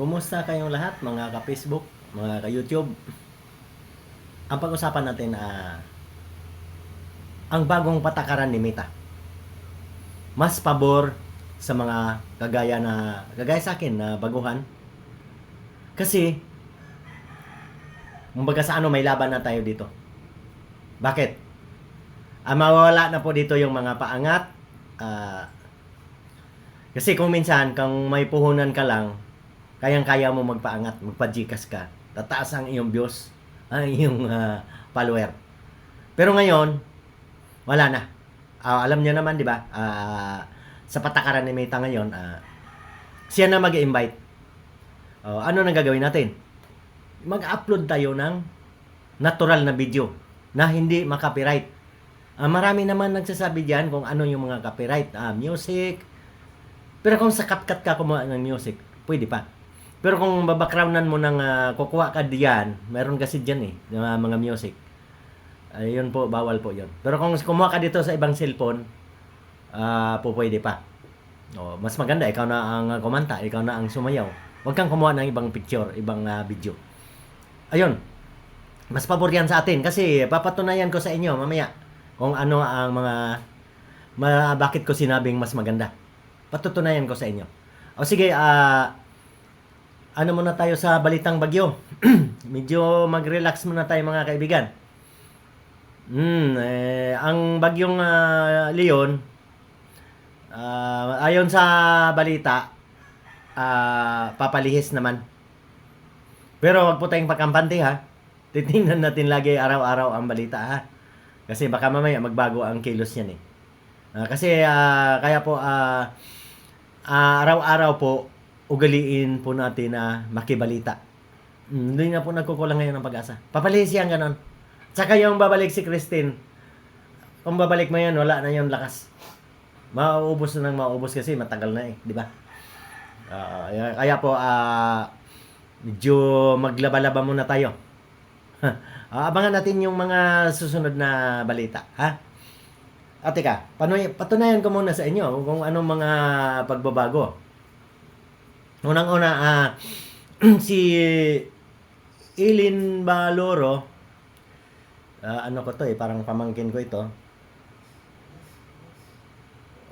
Kumusta kayong lahat mga ka-Facebook, mga ka-YouTube? Ang pag-usapan natin ah ang bagong patakaran ni Meta. Mas pabor sa mga kagaya na kagaya sa akin na baguhan. Kasi kumbaga sa ano may laban na tayo dito. Bakit? Ah, mawawala na po dito yung mga paangat. ah, kasi kung minsan, kung may puhunan ka lang, kayang-kaya mo magpaangat, magpa-Gcash ka. Tataas ang iyong views, ang iyong ah, follower. Pero ngayon, wala na. Ah, alam niyo naman, di ba? Ah, sa patakaran ni Meta ngayon, ah, siya na mag-invite. Oh, ano nang gagawin natin? Mag-upload tayo ng natural na video na hindi makapiright. Ah, marami naman nagsasabi diyan kung ano yung mga copyright, ah, music. Pero kung sa cut-cut ka kumuha ng music, pwede pa. Pero kung babackgroundan mo ng ah, kukuha ka diyan, meron kasi diyan eh, mga, mga music. Ayun po, bawal po 'yon. Pero kung kumuha ka dito sa ibang cellphone, ah, po pwede pa. Oh, mas maganda ikaw na ang ah, kumanta, ikaw na ang sumayaw. Huwag kang kumuha ng ibang picture, ibang ah, video. Ayun. Mas pabor yan sa atin kasi papatunayan ko sa inyo mamaya kung ano ang mga ma, bakit ko sinabing mas maganda. Patutunayan ko sa inyo. O sige, ah ano muna tayo sa balitang bagyo. Medyo mag-relax muna tayo mga kaibigan. Hmm, eh, ang bagyong ah, Leon, ah, ayon sa balita, ah, papalihis naman. Pero wag po tayong pagkampante ha. Titingnan natin lagi araw-araw ang balita ha. Kasi baka mamaya magbago ang kilos niyan eh. Ah, kasi ah, kaya po ah, ah, araw-araw po ugaliin po natin na makibalita. Hmm, Hindi na po nagkukulang ngayon ng pag-asa. Papalihis yan ganon. Tsaka yung babalik si Christine, kung babalik mo yan, wala na yung lakas. Mauubos na ng mauubos kasi matagal na eh, di ba? Ah, kaya- po, ah, medyo maglaba-laba muna tayo. Ah, abangan natin yung mga susunod na balita, ha? At teka, patunayan ko muna sa inyo kung anong mga pagbabago. Unang-una, ah, si Ilin Baloro, ah, ano ko to eh, parang pamangkin ko ito.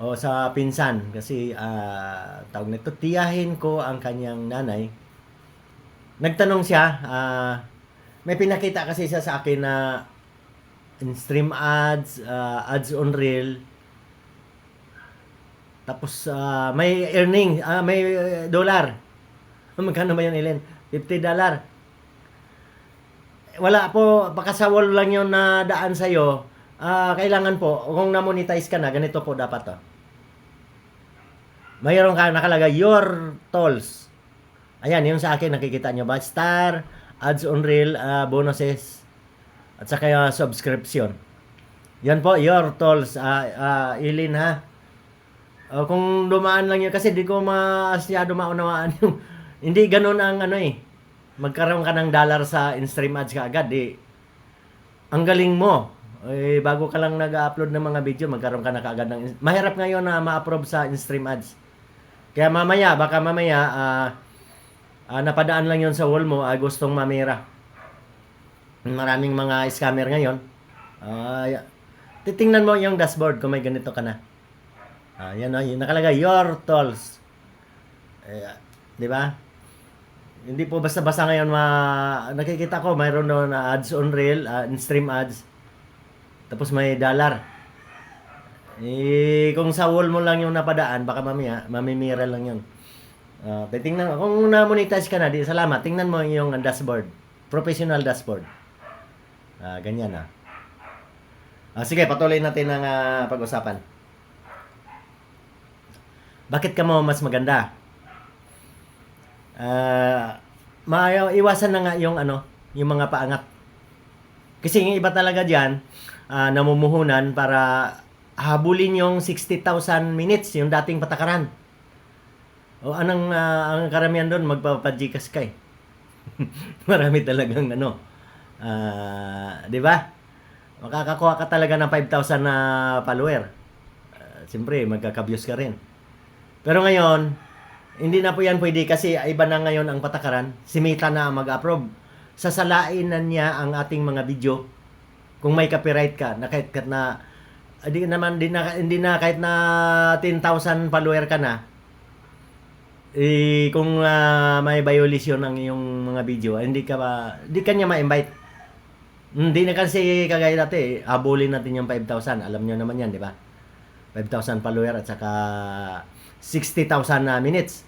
O sa pinsan, kasi ah, tawag nito, tiyahin ko ang kanyang nanay. Nagtanong siya, ah, may pinakita kasi siya sa akin na in stream ads, ah, ads on reel. Tapos ah, may earning, ah, may eh, dollar. Magkano ba yun, Ellen? 50 dollar. Wala po, baka sa wall lang yun na daan sa'yo. Ah, kailangan po, kung na-monetize ka na, ganito po dapat to. Mayroon ka nakalagay, your tolls. Ayan, yung sa akin, nakikita nyo ba? Star, ads on reel, ah, bonuses, at saka yung subscription. Yan po, your tolls, ah, ah, Ilin ha. O, kung dumaan lang yun, kasi di ko masyado maunawaan yung, hindi ganun ang ano eh. Magkaroon ka ng dollar sa in-stream ads ka agad, di. Ang galing mo. Eh, bago ka lang nag-upload ng mga video, magkaroon ka na kaagad ng... Mahirap ngayon na ma-approve sa in-stream ads. Kaya mamaya, baka mamaya, ah, ah, napadaan lang yon sa wall mo, ay gustong mamira. Maraming mga scammer ngayon. Ah, titingnan mo yung dashboard kung may ganito ka na. Ah, yan o, yung nakalagay, your tolls. Eh, di ba? Hindi po basta-basta ngayon ma nakikita ko mayroon na ads on reel, ah, in-stream ads. Tapos may dollar. Eh, kung sa wall mo lang yung napadaan, baka mamaya, mamimira lang yun. Ah, titingnan, kung na-monetize ka na, di salamat, tingnan mo yung dashboard. Professional dashboard. Ah, ganyan ah. Ah, sige, patuloy natin ang ah, pag-usapan. Bakit ka mo mas maganda? Ah, maayaw iwasan na nga yung ano, yung mga paangat. Kasi yung iba talaga diyan, ah, namumuhunan para habulin yung 60,000 minutes yung dating patakaran. O anong ah, ang karamihan doon magpapadikas ka eh. Marami talagang ano. ah, 'di ba? Makakakuha ka talaga ng 5,000 na follower. Uh, Siyempre, magkaka-views ka rin. Pero ngayon, Hindi na po yan pwede kasi iba na ngayon ang patakaran. Si Meta na mag-approve. Sasalain na niya ang ating mga video. Kung may copyright ka, na kahit, kahit na hindi naman hindi na, hindi na kahit na 10,000 follower ka na. Eh, kung ah, may violation ang iyong mga video, hindi ka ba hindi ka niya ma-invite. Hindi na kasi kagaya dati, habulin natin yung 5,000. Alam niyo naman yan, di ba? 5,000 follower at saka 60,000 na minutes.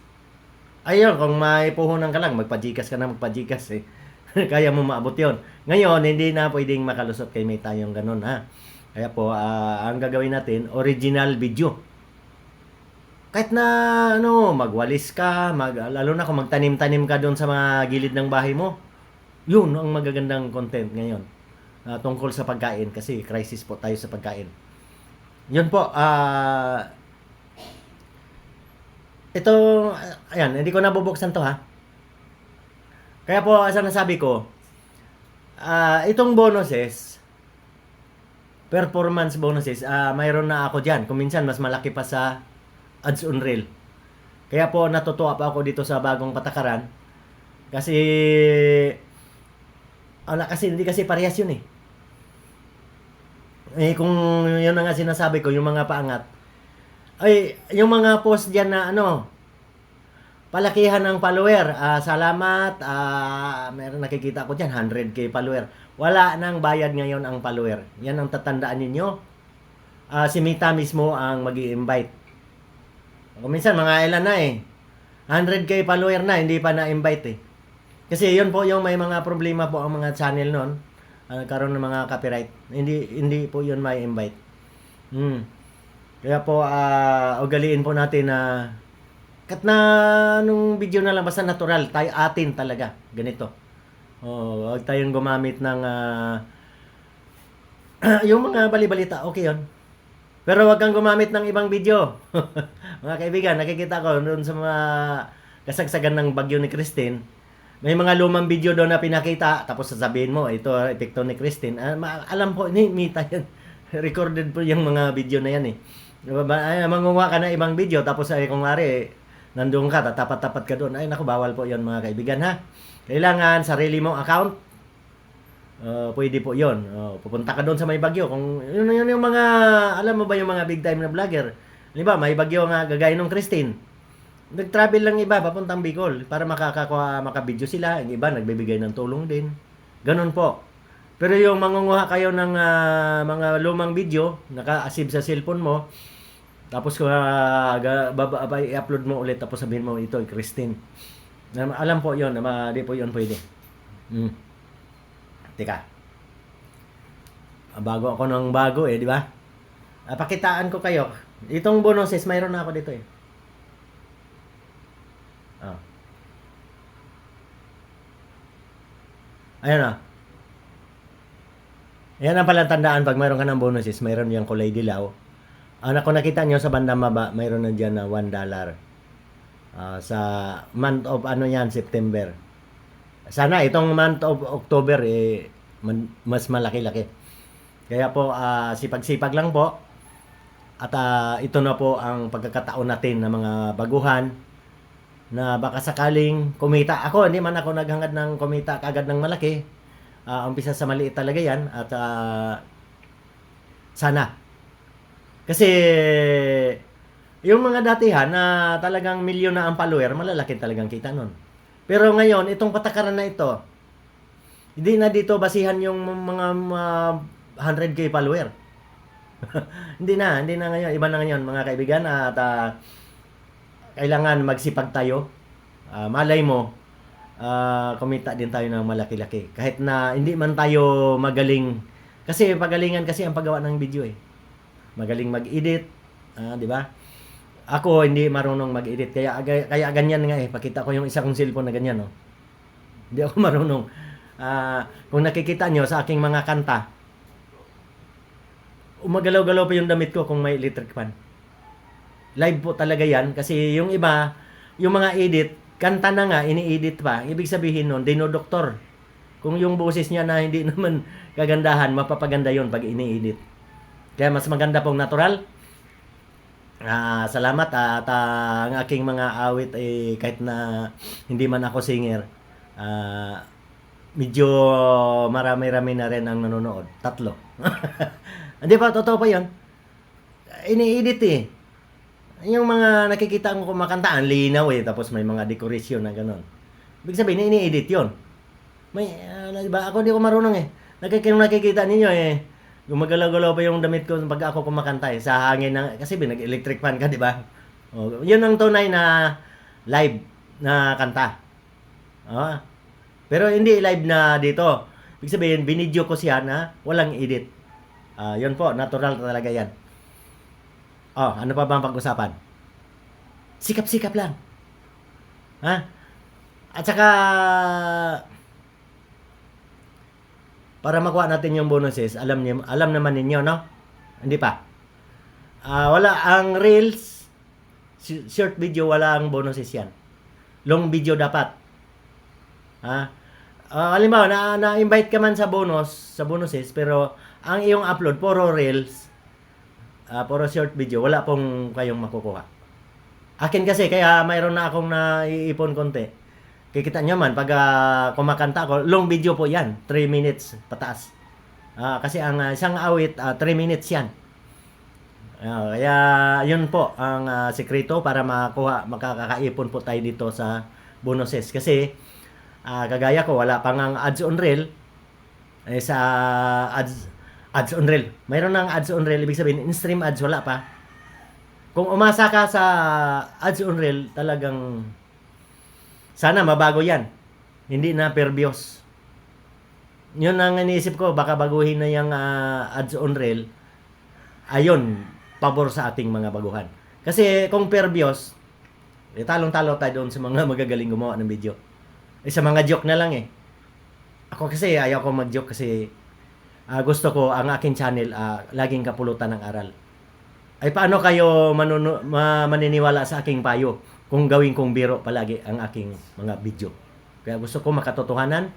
Ayun, kung may puhunan ka lang, magpajikas ka na magpajikas eh. Kaya mo maabot yon. Ngayon, hindi na pwedeng makalusot kay Meta yung ganun ha. Kaya po, ah, ang gagawin natin, original video. Kahit na ano, magwalis ka, mag, lalo na kung magtanim-tanim ka doon sa mga gilid ng bahay mo. Yun ang magagandang content ngayon. ah, tungkol sa pagkain kasi crisis po tayo sa pagkain. Yun po, ah ito, ayan, hindi ko nabubuksan to ha. Kaya po, sa nasabi ko, ah itong bonuses, performance bonuses, ah mayroon na ako dyan. Kung minsan, mas malaki pa sa ads on reel. Kaya po, natutuwa pa ako dito sa bagong patakaran. Kasi, ala, kasi hindi kasi parehas yun eh. Eh, kung yun na nga sinasabi ko, yung mga paangat, ay, yung mga post diyan na ano, palakihan ng follower. Ah, salamat. Ah, meron nakikita ko diyan 100k follower. Wala nang bayad ngayon ang follower. Yan ang tatandaan ninyo. Ah, si Mita mismo ang magi-invite. Kung minsan mga ilan na eh. 100k follower na, hindi pa na-invite eh. Kasi yun po yung may mga problema po ang mga channel noon. Uh, karon ng mga copyright. Hindi hindi po yun may invite. Hmm. Kaya po, ah ugaliin po natin na kat na nung video na lang basta natural, tayo atin talaga, ganito. Oh, wag tayong gumamit ng ah, yung mga balibalita, okay yun. Pero wag kang gumamit ng ibang video. mga kaibigan, nakikita ko doon sa mga kasagsagan ng bagyo ni Christine, may mga lumang video doon na pinakita, tapos sasabihin mo, ito, epekto ni Christine. Ah, ma- alam po, ni Mita yan. Recorded po yung mga video na yan eh. Diba ba? Ay, mangunguha ka na ibang video, tapos ay kung mari, nandun ka, tatapat-tapat ka doon. Ay, naku, bawal po yon mga kaibigan ha. Kailangan sarili mong account. Uh, pwede po yon. Uh, pupunta ka doon sa may bagyo. Kung yun, yun yung mga, alam mo ba yung mga big time na vlogger? Di ba, may bagyo nga gagaya nung Christine. Nag-travel lang iba papuntang Bicol para makakakuha, makabidyo sila. Yung iba nagbibigay ng tulong din. Ganun po. Pero yung mangunguha kayo ng ah, mga lumang video, naka-asib sa cellphone mo, tapos uh, i-upload mo ulit, tapos sabihin mo ito, Christine. Alam po yon na di po yon pwede. Hmm. Teka. Ah, Bago ako ng bago eh, di ba? Pakitaan ko kayo. Itong bonuses, mayroon na ako dito eh. Ah. Ayan na. Yan ang palang tandaan pag mayroon ka ng bonuses, mayroon yung kulay dilaw. Ang ako nakita nyo sa bandang maba, mayroon na dyan na 1 dollar. Ah, sa month of ano yan, September. Sana itong month of October, eh, mas malaki-laki. Kaya po, ah, sipag-sipag lang po. At ah, ito na po ang pagkakataon natin ng mga baguhan na baka sakaling kumita. Ako, hindi man ako naghangad ng kumita kagad ng malaki. Ah, umpisa sa maliit talaga yan. At ah, sana. Kasi yung mga datihan na talagang milyon na ang follower, malalaki talagang kita nun. Pero ngayon, itong patakaran na ito, hindi na dito basihan yung mga, mga 100k follower. hindi na, hindi na ngayon. Iba na ngayon mga kaibigan at ah, kailangan magsipag tayo. Ah, malay mo, ah, kumita din tayo ng malaki-laki. Kahit na hindi man tayo magaling. Kasi pagalingan kasi ang paggawa ng video eh. Magaling mag-edit, ah, di ba? Ako hindi marunong mag-edit kaya kaya ganyan nga eh. Pakita ko yung isa kong cellphone na ganyan, no. Hindi ako marunong. Ah, kung nakikita nyo sa aking mga kanta, umagalaw-galaw pa yung damit ko kung may electric fan. Live po talaga yan kasi yung iba, yung mga edit, kanta na nga, ini-edit pa. Ibig sabihin nun, dinodoktor. Kung yung boses niya na hindi naman kagandahan, mapapaganda yon pag ini-edit. Kaya mas maganda pong natural. Ah, salamat at ah, ang aking mga awit eh kahit na hindi man ako singer, ah, medyo marami-rami na rin ang nanonood. Tatlo. Hindi pa, totoo pa yun. Ini-edit eh. Yung mga nakikita ko kumakanta, ang linaw eh. Tapos may mga decoration na gano'n. Ibig sabihin, ini-edit yun. May, uh, diba? Ako hindi ko marunong eh. Nakikita, nakikita ninyo eh. Gumagalaw-galaw pa yung damit ko pag ako kumakanta eh. Sa hangin na, kasi nag-electric fan ka, di ba? Oh, yun ang tunay na live na kanta. Ah. Pero hindi live na dito. Ibig sabihin, binidyo ko siya na walang edit. Ah, yun po, natural talaga yan. Oh, ano pa ba ang pag-usapan? Sikap-sikap lang. Ha? At saka, para makuha natin yung bonuses, alam niyo, alam naman ninyo, no? Hindi pa. Ah, wala ang reels, sh- short video, wala ang bonuses yan. Long video dapat. Ha? Ah, halimbawa, na, na-invite ka man sa bonus, sa bonuses, pero ang iyong upload, puro reels, ah, puro short video, wala pong kayong makukuha. Akin kasi, kaya mayroon na akong naiipon konti. Kikita nyo man, pag ah, kumakanta ako, long video po yan, 3 minutes pataas. Ah, kasi ang ah, isang awit, 3 minutes yan. Ah, kaya yun po ang ah, sekreto para makuha, makakakaipon po tayo dito sa bonuses. Kasi ah, kagaya ko, wala pang ang ads on reel. Eh, sa ads, ads on reel. Mayroon ng ads on reel, ibig sabihin, in-stream ads, wala pa. Kung umasa ka sa ads on reel, talagang sana mabago yan. Hindi na per views. Yun ang iniisip ko, baka baguhin na yung ah, ads on reel. Ayun, pabor sa ating mga baguhan. Kasi kung per views, eh, talong-talo tayo doon sa mga magagaling gumawa ng video. Eh, sa mga joke na lang eh. Ako kasi ayaw ko mag-joke kasi ah, gusto ko ang aking channel ah, laging kapulutan ng aral. Ay paano kayo manuno, ma, maniniwala sa aking payo kung gawin kong biro palagi ang aking mga video. Kaya gusto ko makatotohanan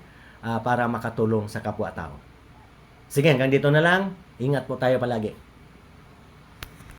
ah, para makatulong sa kapwa-tao. Sige, hanggang dito na lang. Ingat po tayo palagi.